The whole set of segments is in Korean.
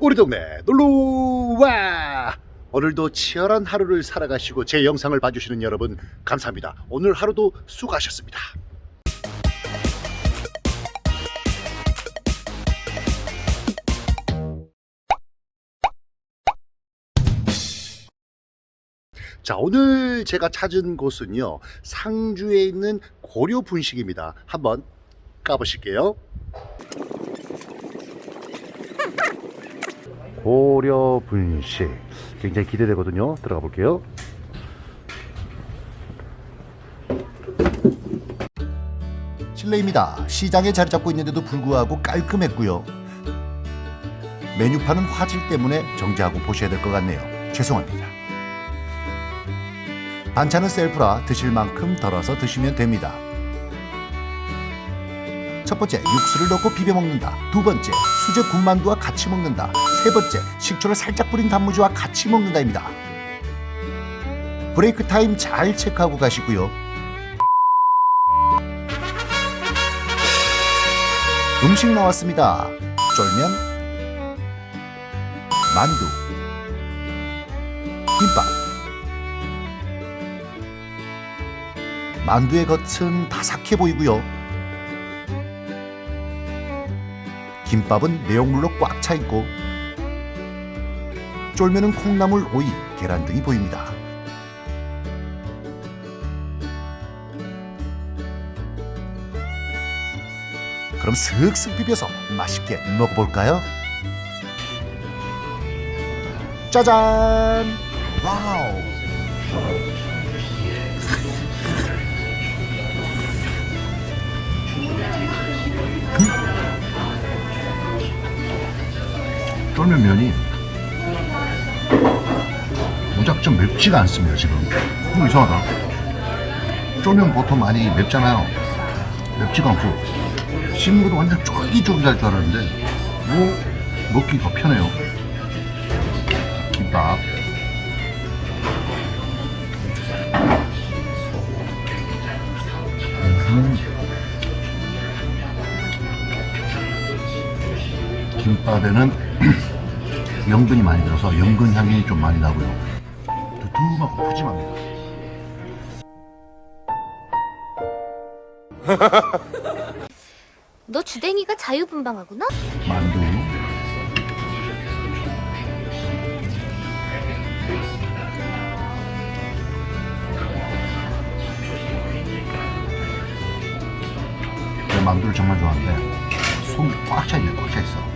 우리 동네 놀러와. 오늘도 치열한 하루를 살아가시고 제 영상을 봐주시는 여러분 감사합니다. 오늘 하루도 수고하셨습니다. 자 오늘 제가 찾은 곳은요 상주에 있는 고려 분식입니다. 한번 까보실게요 고려 분식. 굉장히 기대되거든요. 들어가 볼게요. 실내입니다. 시장에 자리 잡고 있는데도 불구하고 깔끔했고요. 메뉴판은 화질 때문에 정지하고 보셔야 될 것 같네요. 죄송합니다. 반찬은 셀프라 드실 만큼 덜어서 드시면 됩니다. 첫 번째 육수를 넣고 비벼 먹는다. 두 번째 수제 군만두와 같이 먹는다. 세 번째 식초를 살짝 뿌린 단무지와 같이 먹는다입니다. 브레이크 타임 잘 체크하고 가시고요. 음식 나왔습니다. 쫄면, 만두, 김밥. 만두의 겉은 바삭해 보이고요. 김밥은 내용물로 꽉 차 있고 쫄면은 콩나물, 오이, 계란 등이 보입니다. 그럼 슥슥 비벼서 맛있게 먹어볼까요? 짜잔! 와우! 쫄면 면이 무작정 맵지가 않습니다 지금. 음, 이상하다. 쫄면 보통 많이 맵잖아요. 맵지가 않고. 씹는 것도 완전 쫄깃쫄깃할 줄 알았는데 뭐 먹기 더 편해요. 김밥. 음. 김밥에는 연근이 많이 들어서 연근 향이 좀 많이 나고요. 두툼하고 푸짐합니다. 너 주댕이가 자유분방하구나? 만두. 내 만두를 정말 좋아하는데 속이 꽉 차 있네, 꽉 차 있어.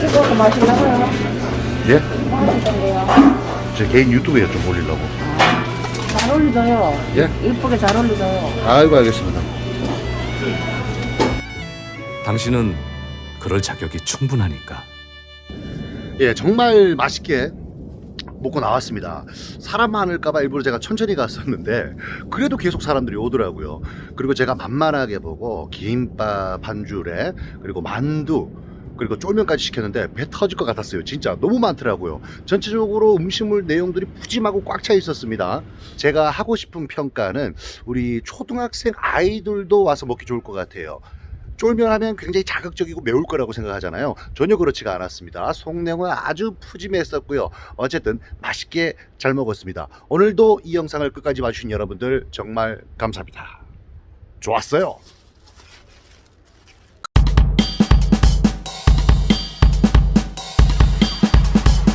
찍어서 마시려고요. 예? 어떤데요? 제 개인 유튜브에 좀 올리려고. 잘 어울리져요. 예? 이쁘게 잘 어울리져요. 아이고, 알겠습니다. 당신은 그럴 자격이 충분하니까. 예, 정말 맛있게 먹고 나왔습니다. 사람 많을까봐 일부러 제가 천천히 갔었는데 그래도 계속 사람들이 오더라고요. 그리고 제가 만만하게 보고 김밥 한 줄에 그리고 만두 그리고 쫄면까지 시켰는데 배 터질 것 같았어요. 진짜 너무 많더라고요. 전체적으로 음식물 내용들이 푸짐하고 꽉 차 있었습니다. 제가 하고 싶은 평가는 우리 초등학생 아이들도 와서 먹기 좋을 것 같아요. 쫄면 하면 굉장히 자극적이고 매울 거라고 생각하잖아요. 전혀 그렇지가 않았습니다. 속내는 아주 푸짐했었고요. 어쨌든 맛있게 잘 먹었습니다. 오늘도 이 영상을 끝까지 봐주신 여러분들 정말 감사합니다. 좋았어요.